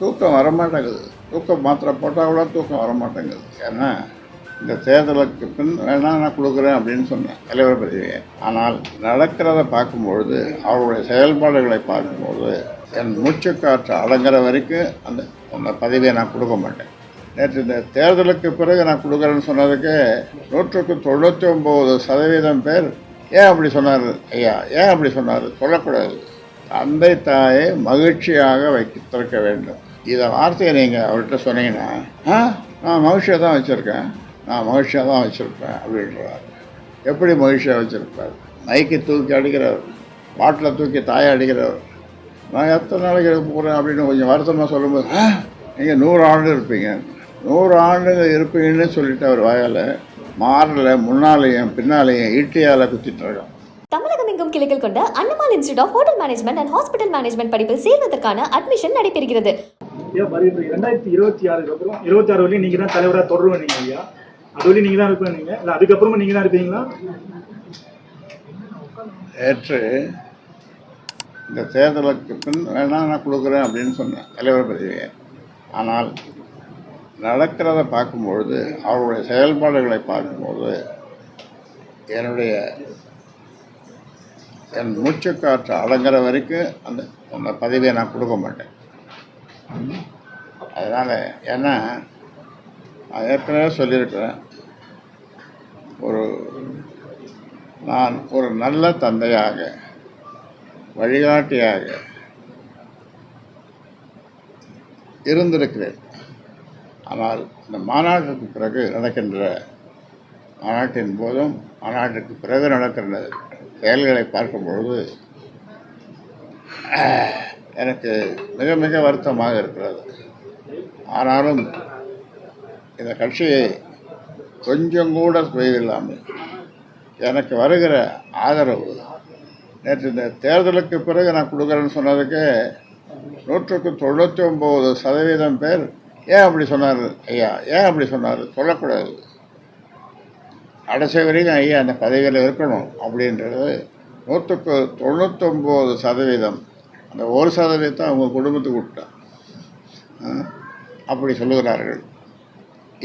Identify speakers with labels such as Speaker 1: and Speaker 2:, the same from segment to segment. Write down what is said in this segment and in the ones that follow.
Speaker 1: தூக்கம் வரமாட்டேங்குது. தூக்கம் மாத்திரை போட்டால் கூட தூக்கம் வரமாட்டேங்குது. ஏன்னா இந்த தேர்தலுக்கு பின் வேணால் நான் கொடுக்குறேன் அப்படின்னு சொன்னேன் தலைவர் பதவியை. ஆனால் நடக்கிறத பார்க்கும்பொழுது அவருடைய செயல்பாடுகளை பார்க்கும்பொழுது என் மூச்சுக்காற்று அடங்குற வரைக்கும் அந்த அந்த பதவியை நான் கொடுக்க மாட்டேன். நேற்று இந்த தேர்தலுக்கு பிறகு நான் கொடுக்குறேன்னு சொன்னதுக்கு நூற்றுக்கு தொண்ணூற்றி ஒம்பது சதவீதம் பேர் ஏன் அப்படி சொன்னார் ஐயா ஏன் அப்படி சொன்னார் சொல்லக்கூடாது. தந்தை தாயை மகிழ்ச்சியாக வைத்திருக்க வேண்டும். இதை வார்த்தையை நீங்கள் அவர்கிட்ட சொன்னீங்கன்னா ஆ நான் மகிழ்ச்சியாக தான் வச்சுருக்கேன். நான் மகிழ்ச்சியாக தான் வச்சுருப்பேன் அப்படின்றார். எப்படி மகிழ்ச்சியாக வச்சுருப்பார்? மைக்கை தூக்கி அடிக்கிறவர் பாட்டில் தூக்கி தாயை அடிக்கிறவர் நான் எத்தனை நாளைக்கு இருக்க போகிறேன் அப்படின்னு கொஞ்சம் வருத்தமாக சொல்லும்போது நீங்கள் நூறு ஆண்டு இருப்பீங்க. நூறு ஆண்டுங்க இருப்பீங்கன்னு சொல்லிட்டு அவர் வாயால் மாரில் முன்னாலேயும் பின்னாலேயும் ஈட்டியால் குத்திட்டு இருக்கான்
Speaker 2: தமிழகம் எங்கும் கிளைகள் கொண்ட Annamal institute of hotel management and hospital management படிப்பில் சேர்வதற்கான அட்மிஷன் நடைபெறுகிறது.
Speaker 3: இரண்டாயிரத்தி இருபத்தி அப்புறம் இருபத்தி ஆறு வரையும் நீங்க தான் தலைவராக தொடருவேன் நீங்க ஐயா. அது வரையும் நீங்க தான் இருப்பேன் நீங்க. இல்ல அதுக்கப்புறமா நீங்க தான் இருப்பீங்களா?
Speaker 1: நேற்று இந்த தேர்தலுக்கு பின் வேணா நான் கொடுக்குறேன் அப்படின்னு சொன்னேன் தலைவர் பதவியை. ஆனால் நடக்கிறத பார்க்கும்பொழுது அவருடைய செயல்பாடுகளை பார்க்கும்போது என்னுடைய என் மூச்சுக்காற்று அடங்குற வரைக்கும் அந்த அந்த பதவியை நான் கொடுக்க மாட்டேன். அதனால் ஏன்னா நான் ஏற்கனவே சொல்லியிருக்கிறேன். ஒரு நான் ஒரு நல்ல தந்தையாக வழிகாட்டியாக இருந்திருக்கிறேன். ஆனால் இந்த மாநாட்டுக்கு பிறகு நடக்கின்ற மாநாட்டின் போதும் மாநாட்டுக்கு பிறகு நடக்கின்றது. செயல்களை பார்க்கும்பொழுது பொழுது எனக்கு மிக மிக வருத்தமாக இருக்கிறது. ஆனாலும் இந்த கட்சியை கொஞ்சம் கூட சுயமில்லாமல் எனக்கு வருகிற ஆதரவு நேற்று இந்த தேர்தலுக்கு பிறகு நான் கொடுக்குறேன்னு சொன்னதுக்கு நூற்றுக்கு தொண்ணூற்றி ஒம்பது சதவீதம் பேர் ஏன் அப்படி சொன்னார் ஐயா ஏன் அப்படி சொன்னார் சொல்லக்கூடாது. கடைசி வரைக்கும் ஐயா அந்த பதவியில் இருக்கணும் அப்படின்றது நூற்றுக்கு தொண்ணூத்தொம்பது சதவீதம். அந்த ஒரு சதவீதத்தை அவங்க குடும்பத்துக்கு விட்டான் அப்படி சொல்லுகிறார்கள்.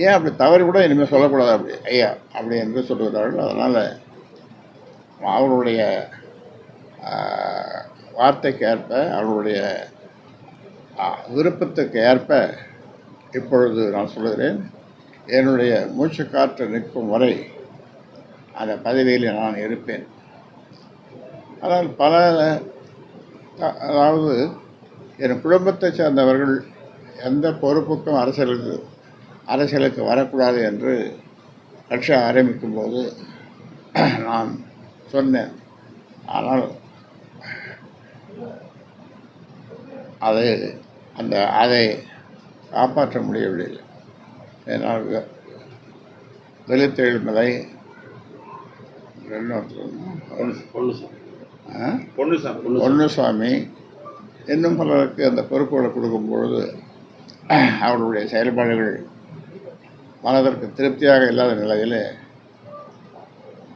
Speaker 1: ஏன் அப்படி தவறு கூட இனிமேல் சொல்லக்கூடாது அப்படி ஐயா அப்படி என்று சொல்லுகிறார்கள். அதனால் அவருடைய வார்த்தைக்கு ஏற்ப அவருடைய விருப்பத்துக்கு ஏற்ப இப்பொழுது நான் சொல்லுகிறேன். என்னுடைய மூச்சு காற்று நிற்கும் வரை அந்த பதவியில் நான் இருப்பேன். ஆனால் பல அதாவது என் குடும்பத்தை சேர்ந்தவர்கள் எந்த பொறுப்புக்கும் அரசியலுக்கு அரசியலுக்கு வரக்கூடாது என்று கட்சி ஆரம்பிக்கும் போது நான் சொன்னேன். ஆனால் அது அந்த அதை காப்பாற்ற முடியவில்லை. என்னால் வெளித்தெழுமலை பொன்னுசாமி இன்னும் பலருக்கு அந்த பொறுப்புகளை கொடுக்கும் பொழுது அவர்களுடைய செயல்பாடுகள் மனதிற்கு திருப்தியாக இல்லாத நிலையிலே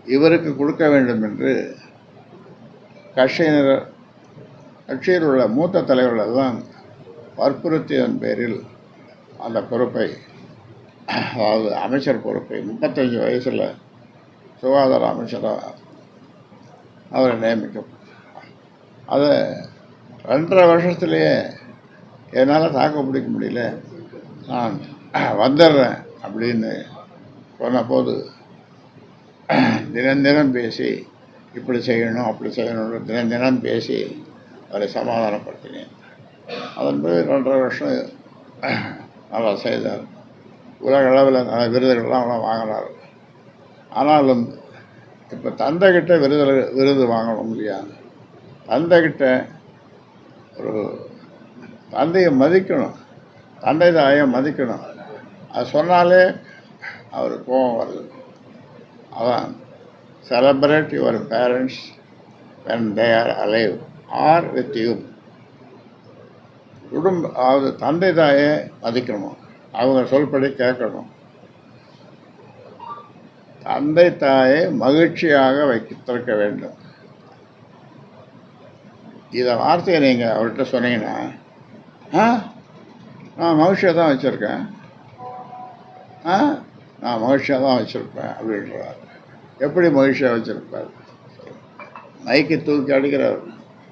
Speaker 1: இவருக்கு கொடுக்க வேண்டும் என்று கட்சியினர் கட்சியில் உள்ள மூத்த தலைவர்கள் எல்லாம் வற்புறுத்தியதன் பேரில் அந்த பொறுப்பை அதாவது அமைச்சர் பொறுப்பை முப்பத்தஞ்சு வயசில் சுகாதார அமைச்சராக அவரை நியமிக்க அதை ரெண்டரை வருஷத்துலேயே என்னால் தாக்கு பிடிக்க முடியல. நான் வந்துடுறேன் அப்படின்னு சொன்னபோது தினம் தினம் பேசி இப்படி செய்யணும் அப்படி செய்யணும்னு தினம் தினம் பேசி அவரை சமாதானப்படுத்தினேன். அதன் பிறகு ரெண்டரை வருஷம் நல்லா செய்தார். உலக அளவில் நல்ல விருதுகள்லாம் அவ்வளோ வாங்கினார். ஆனாலும் இப்போ தந்தைகிட்ட விருது விருது வாங்கணும் இல்லையா? தந்தைகிட்ட ஒரு தந்தையை மதிக்கணும். தந்தை தாயை மதிக்கணும். அது சொன்னாலே அவர் கோபம் வருது. அதான் celebrate your parents when they are alive are with you குடும்ப அதாவது தந்தை தாயை மதிக்கணும். அவங்க சொல்படி கேட்கணும். தந்தை தாயை மகிழ்ச்சியாக வைத்திருக்க வேண்டும். இதை வார்த்தையை நீங்கள் அவர்கிட்ட சொன்னீங்கன்னா ஆ? நான் மகிழ்ச்சியாக தான் வச்சுருக்கேன். ஆ? நான் மகிழ்ச்சியாக தான் வச்சுருப்பேன் அப்படின்றார். எப்படி மகிழ்ச்சியாக வச்சுருப்பார்? மைக்கை தூக்கி அடிக்கிறவர்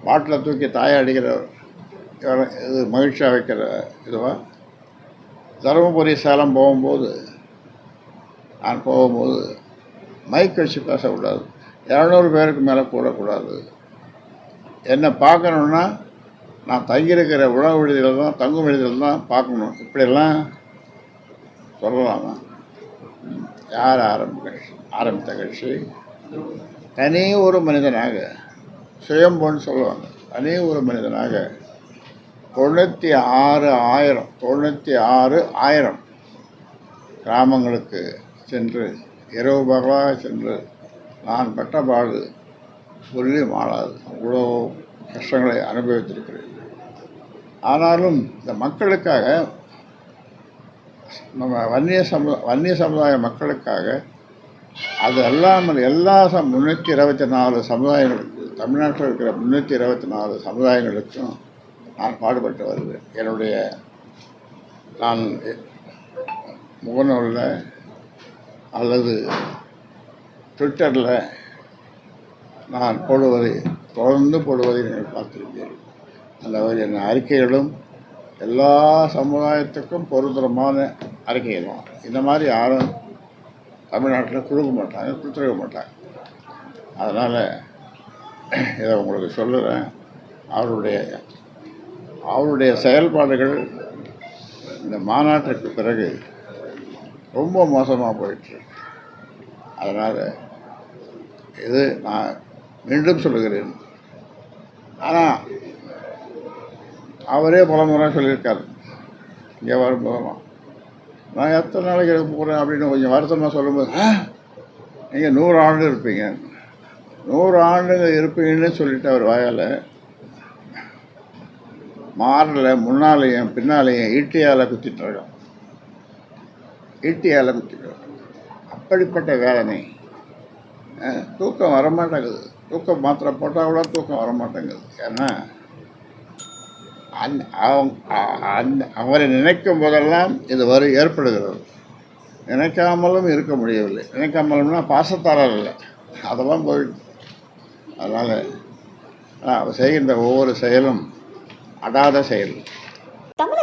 Speaker 1: பாட்டில் தூக்கி தாயை அடிக்கிறவர் இவர் இது மகிழ்ச்சியாக வைக்கிற இதுவா? தருமபுரி சேலம் போகும்போது நான் போகும்போது மைக் வச்சு பேசக்கூடாது. இரநூறு பேருக்கு மேலே கூடக்கூடாது என்னை பார்க்கணுன்னா நான் தங்கியிருக்கிற உணவு விடுதியில் தான் தங்கும் விடுதியில் தான் பார்க்கணும். இப்படியெல்லாம் சொல்லலாமா? யார் ஆரம்ப கட்சி? ஆரம்பித்த கட்சி? தனி ஒரு மனிதனாக சுயம்பொன்னு சொல்லுவாங்க. தனி ஒரு மனிதனாக தொண்ணூற்றி ஆறு ஆயிரம் தொண்ணூற்றி ஆறு ஆயிரம் கிராமங்களுக்கு சென்று இரவு பகலாக சென்று நான் பட்ட பாடு சொல்லி மாளாது அவ்வளோ கஷ்டங்களை அனுபவித்திருக்கிறேன். ஆனாலும் இந்த மக்களுக்காக நம்ம வன்னிய சமு வன்னிய சமுதாய மக்களுக்காக அது அல்லாமல் எல்லா சம் முந்நூற்றி இருபத்தி நாலு சமுதாயங்களுக்கு தமிழ்நாட்டில் இருக்கிற முந்நூற்றி இருபத்தி நாலு சமுதாயங்களுக்கும் நான் பாடுபட்டு வருவேன். என்னுடைய நான் முகநூலில் அல்லது ட்விட்டரில் நான் போடுவதை தொடர்ந்து போடுவதை நீங்கள் பார்த்திருப்பீர்கள். அந்த வகையான அறிக்கைகளும் எல்லா சமுதாயத்துக்கும் பொருத்தரமான அறிக்கைகள் தான் இந்த மாதிரி யாரும் தமிழ்நாட்டில் கொடுக்க மாட்டாங்க கொடுத்துருக்க மாட்டாங்க. அதனால் இதை உங்களுக்கு சொல்லுறேன். அவருடைய அவருடைய செயல்பாடுகள் இந்த மாநாட்டுக்கு பிறகு ரொம்ப மோசமாக போயிட்டு அதனால் இது நான் மீண்டும் சொல்லுகிறேன். ஆனால் அவரே பல முறை சொல்லியிருக்காரு. இங்கே வரும்போதெல்லாம் நான் எத்தனை நாளைக்கு இருக்க போகிறேன் அப்படின்னு கொஞ்சம் வருத்தமாக சொல்லும்போது நீங்கள் நூறு ஆண்டு இருப்பீங்க. நூறு ஆண்டுங்க இருப்பீங்கன்னு சொல்லிட்டு அவர் வாயால் மாரில் முன்னாலேயும் பின்னாலேயும் ஈட்டியால் குத்திட்டு ஈட்டி ஈட்டியால் அப்படிப்பட்ட வேதனை. தூக்கம் வரமாட்டேங்குது. தூக்கம் மாத்திரை போட்டால் கூட தூக்கம் வரமாட்டேங்குது. ஏன்னா அந் அவங்க அந் அவரை நினைக்கும் போதெல்லாம் இது வரும் ஏற்படுகிறது. நினைக்காமலும் இருக்க முடியவில்லை. நினைக்காமலும்னா பாசத்தாரர் இல்லை. அதெல்லாம் போயிடுது. அதனால் செய்கின்ற ஒவ்வொரு செயலும் அடாத செயல்.